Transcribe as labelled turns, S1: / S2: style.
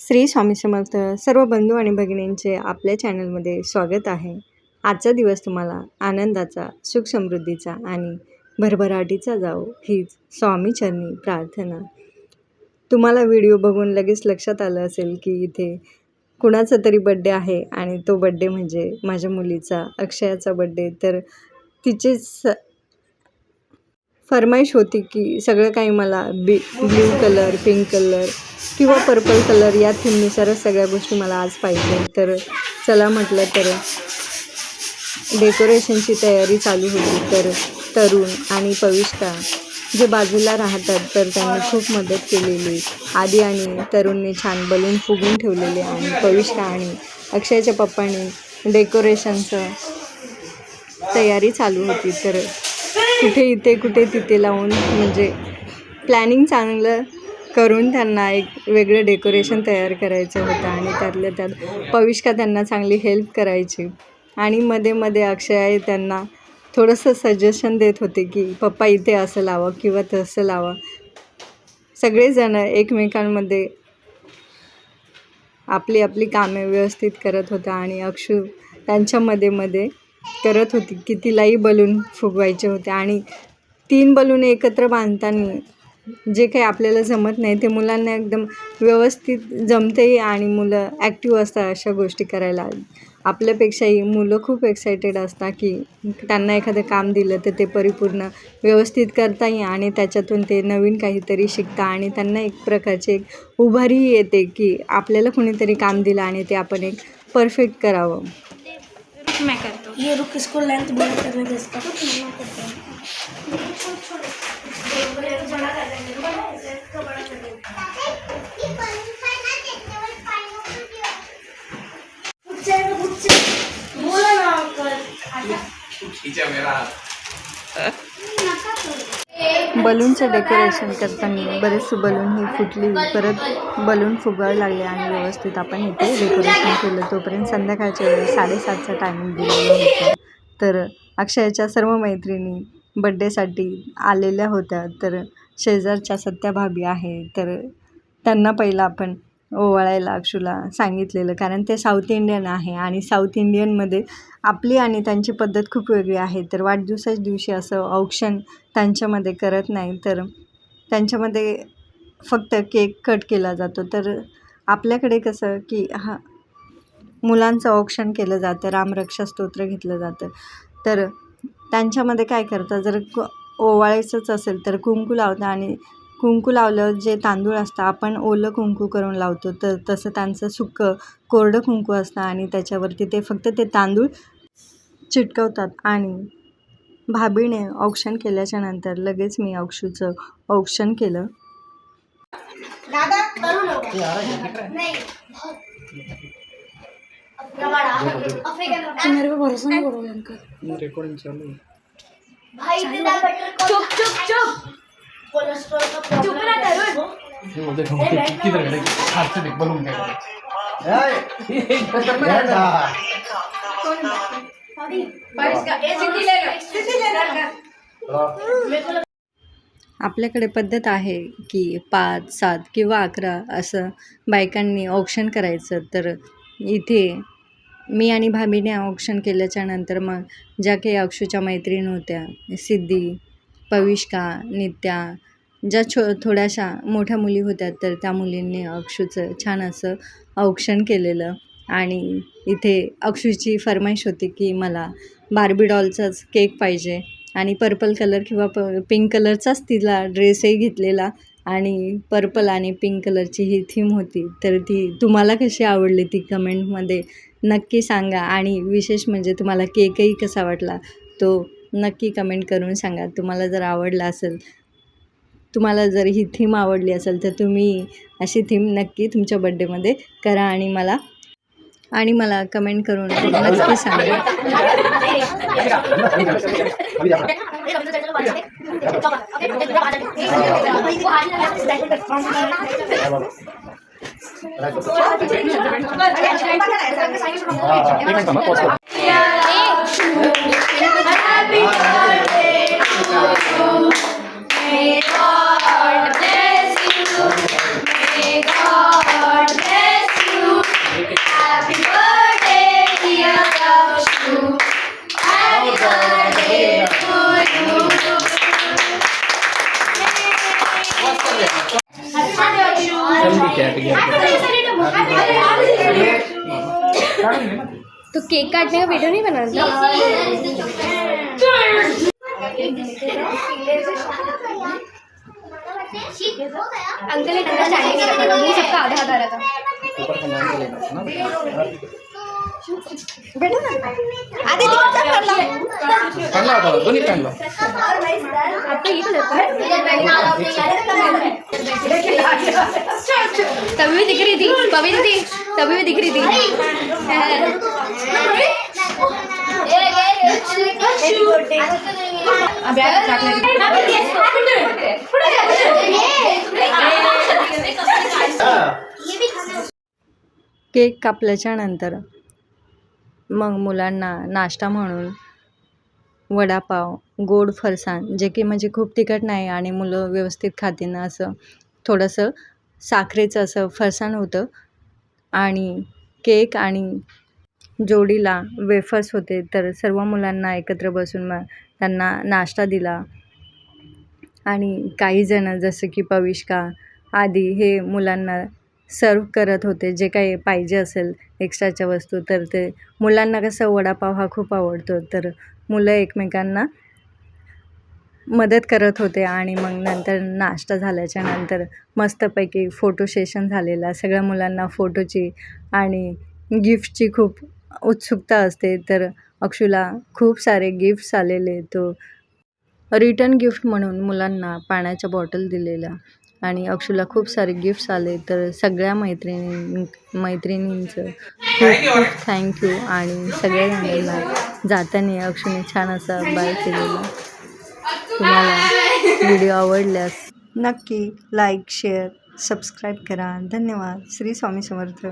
S1: श्री स्वामी समर्थ सर्व बंधू आणि भगिनींचे आपल्या चॅनलमध्ये स्वागत आहे. आजचा दिवस तुम्हाला आनंदाचा सुख समृद्धीचा आणि भरभराटीचा जाओ हीच स्वामीचरणी प्रार्थना. तुम्हाला व्हिडिओ बघून लगेच लक्षात आलं असेल की इथे कुणाचा तरी बड्डे आहे आणि तो बड्डे म्हणजे माझ्या मुलीचा अक्षयाचा बड्डे. तर तिचे स फरमाईश होती की सगळं काही मला बी ब्ल्यू कलर पिंक कलर किंवा पर्पल कलर या थीमनुसारच सगळ्या गोष्टी मला आज पाहिजे. तर चला म्हटलं तर डेकोरेशनची तयारी चालू होती. तर तरुण आणि पविष्का जे बाजूला राहतात तर त्यांनी खूप मदत केलेली. आधी आणि तरुणने छान बलून फुगून ठेवलेले आणि पविष्का आणि अक्षयच्या पप्पांनी डेकोरेशनचं तयारी चालू होती. तर कुठे इथे कुठे तिथे लावून म्हणजे प्लॅनिंग चांगलं करून त्यांना एक वेगळं डेकोरेशन तयार करायचं होतं आणि त्यातल्या त्यात पविष्का त्यांना चांगली हेल्प करायची. आणि मध्ये मध्ये अक्षय त्यांना थोडंसं सजेशन देत होते की पप्पा इथे असं लावा किंवा तसं लावा. सगळेजण एकमेकांमध्ये आपली आपली कामे व्यवस्थित करत होता आणि अक्षू त्यांच्यामध्ये मध्ये करत होती की तिलाही बलून फुगवायचे होते. आणि तीन बलून एकत्र बांधताना जे काही आपल्याला जमत नाही ते मुलांना एकदम व्यवस्थित जमतेही आणि मुलं ॲक्टिव्ह असतात अशा गोष्टी करायला. आपल्यापेक्षाही मुलं खूप एक्सायटेड असतात की त्यांना एखादं काम दिलं तर ते परिपूर्ण व्यवस्थित करता येईल आणि त्याच्यातून ते नवीन काहीतरी शिकता आणि त्यांना एक प्रकारची एक उभारीही येते की आपल्याला कुणीतरी काम दिलं आणि ते आपण एक परफेक्ट करावं.
S2: मैं करता हूँ।
S3: ये रुक इसको लेंथ बड़ा करने दे इसका। बोला ना
S1: बलूनचं डेकोरेशन करताना बरेचसे बलून ही फुटली. परत बलून फुगावं लागले आणि व्यवस्थित आपण इथे डेकोरेशन केलं. तोपर्यंत संध्याकाळच्या वेळी साडेसातचा टायमिंग दिलेला होता. तर अक्षयाच्या सर्व मैत्रिणी बड्डेसाठी आलेल्या होत्या. तर शेजारच्या सत्या भाभी आहे. तर त्यांना पहिलं आपण ओवाळायला अक्षूला सांगितलेलं. कारण ते साऊथ इंडियन आहे आणि साऊथ इंडियनमध्ये आपली आणि त्यांची पद्धत खूप वेगळी आहे. तर वाढदिवसाच्या दिवशी असं औक्षण त्यांच्यामध्ये करत नाही. तर त्यांच्यामध्ये फक्त केक कट केला जातो. तर आपल्याकडे कसं की हा मुलांचं औक्षण केलं जातं. रामरक्षा स्तोत्र घेतलं जातं. तर त्यांच्यामध्ये काय करतात? जर क ओवाळायचंच असेल तर कुंकू लावतं आणि कुंकू लावल्यावर जे तांदूळ असतं आपण ओलं कुंकू करून लावतो. तर तसं त्यांचं सुकं कोरडं कुंकू असतं आणि त्याच्यावरती ते फक्त ते तांदूळ चिटकवतात. आणि भाभीने औक्षण केल्याच्यानंतर लगेच मी अक्षूचं औक्षण केलं.
S3: मेरे चुप ना तरुण
S1: आपल्याकडे पद्धत आहे की पाच सात किंवा अकरा असं बायकांनी ऑप्शन करायचं. तर इथे मी आणि भाभीने ऑप्शन केल्याच्यानंतर मग ज्या काही अक्षूच्या मैत्रीण होत्या सिद्धी पविष्का नित्या ज्या छो थोड्याशा मोठ्या मुली होत्या तर त्या मुलींनी अक्षूचं छान असं औक्षण केलेलं. आणि इथे अक्षूची फरमाईश होती की मला बार्बी डॉलचाच केक पाहिजे. आणि पर्पल कलर किंवा प पिंक कलरचाच तिला ड्रेसही घेतलेला. आणि पर्पल आणि पिंक कलरची ही थीम होती. तर ती तुम्हाला कशी आवडली ती कमेंटमध्ये नक्की सांगा. आणि विशेष म्हणजे तुम्हाला केकही कसा वाटला तो नक्की कमेंट करून सांगा. तुम्हाला जर आवडला असेल तुम्हाला जर ही थीम आवडली असेल तर तुम्ही अशी थीम नक्की तुमच्या बड्डेमध्ये करा आणि मला आणि मला कमेंट करून नक्की सांगा
S2: Happy birthday to you.
S4: कॅट
S3: तो केक काटने का वीडियो नहीं बनाता अंकल एक अंदर चाय नहीं रखा मुंह सबका आधा आधा रहा था। बैठो ना। आधे दिवस का कर लो।
S4: चांगला होता दोन्ही चांगला
S3: आपका ये तभी भी दिख रही थी तभी भी थी तभी भी दिख रही थी
S1: केक कापल्याच्या नंतर मग मुलांना नाश्ता म्हणून वडापाव गोड फरसाण जे की म्हणजे खूप तिखट नाही आणि मुलं व्यवस्थित खातील ना असं थोडंसं साखरेचं असं फरसाण होतं आणि केक आणि जोडीला वेफर्स होते. तर सर्व मुलांना एकत्र बसून मग त्यांना नाश्ता दिला. आणि काहीजणं जसं की पविष्का आदी हे मुलांना सर्व करत होते. जे काही पाहिजे असेल एक्स्ट्राच्या वस्तू तर ते मुलांना कसं वडापाव हा खूप आवडतो. तर मुलं एकमेकांना मदत करत होते आणि मग नंतर नाश्ता झाल्याच्यानंतर मस्तपैकी फोटो सेशन झालेला. सगळ्या मुलांना फोटोची आणि गिफ्टची खूप उत्सुकता असते. तर अक्षूला खूप सारे गिफ्ट्स आलेले. तो रिटर्न गिफ्ट म्हणून मुलांना पाण्याच्या बॉटल दिलेल्या आणि अक्षूला खूप सारे गिफ्ट्स आले. तर सगळ्या मैत्रिणी मैत्रिणींचं खूप खूप थँक्यू आणि सगळ्या जणांना जाताना अक्षूने छान असा बाय केलेला. तुम्हाला व्हिडिओ आवडल्यास नक्की लाईक शेअर सबस्क्राईब करा. धन्यवाद. श्री स्वामी समर्थ.